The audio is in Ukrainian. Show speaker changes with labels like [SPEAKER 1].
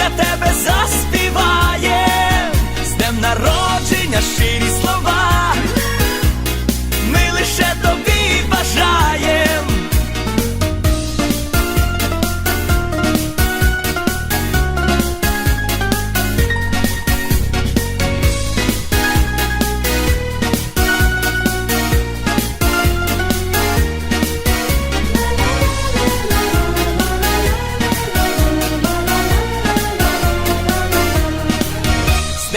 [SPEAKER 1] для тебе заспіваєм,